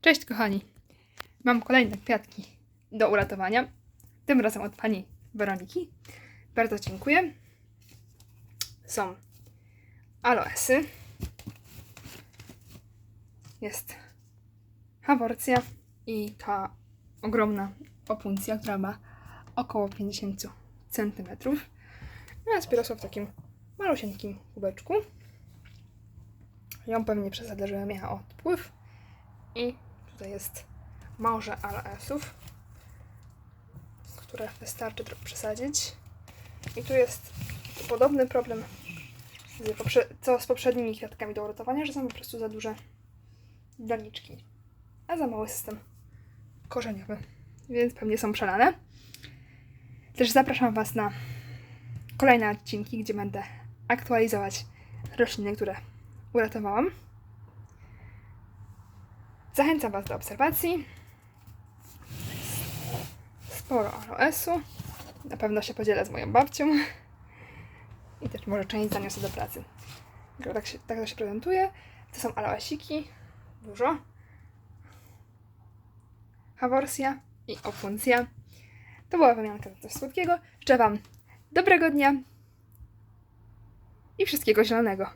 Cześć kochani! Mam kolejne kwiatki do uratowania. Tym razem od pani Weroniki. Bardzo dziękuję. Są aloesy. Jest haworcja i ta ogromna opuncja, która ma około 50 cm. A spirosła w takim malusieńkim kubeczku. Ją pewnie przesadę, żeby miała odpływ. I tutaj jest morze aloesów, które wystarczy przesadzić. I tu jest podobny problem z co z poprzednimi kwiatkami do uratowania, że są po prostu za duże doniczki, a za mały system korzeniowy, więc pewnie są przelane. Też zapraszam Was na kolejne odcinki, gdzie będę aktualizować rośliny, które uratowałam. Zachęcam Was do obserwacji. Sporo aloesu. Na pewno się podzielę z moją babcią. I też może część zaniosę do pracy. Tak, się, tak to się prezentuje. To są aloesiki. Dużo. Haworsia i opuncja. To była wymianka za coś słodkiego. Życzę Wam dobrego dnia i wszystkiego zielonego.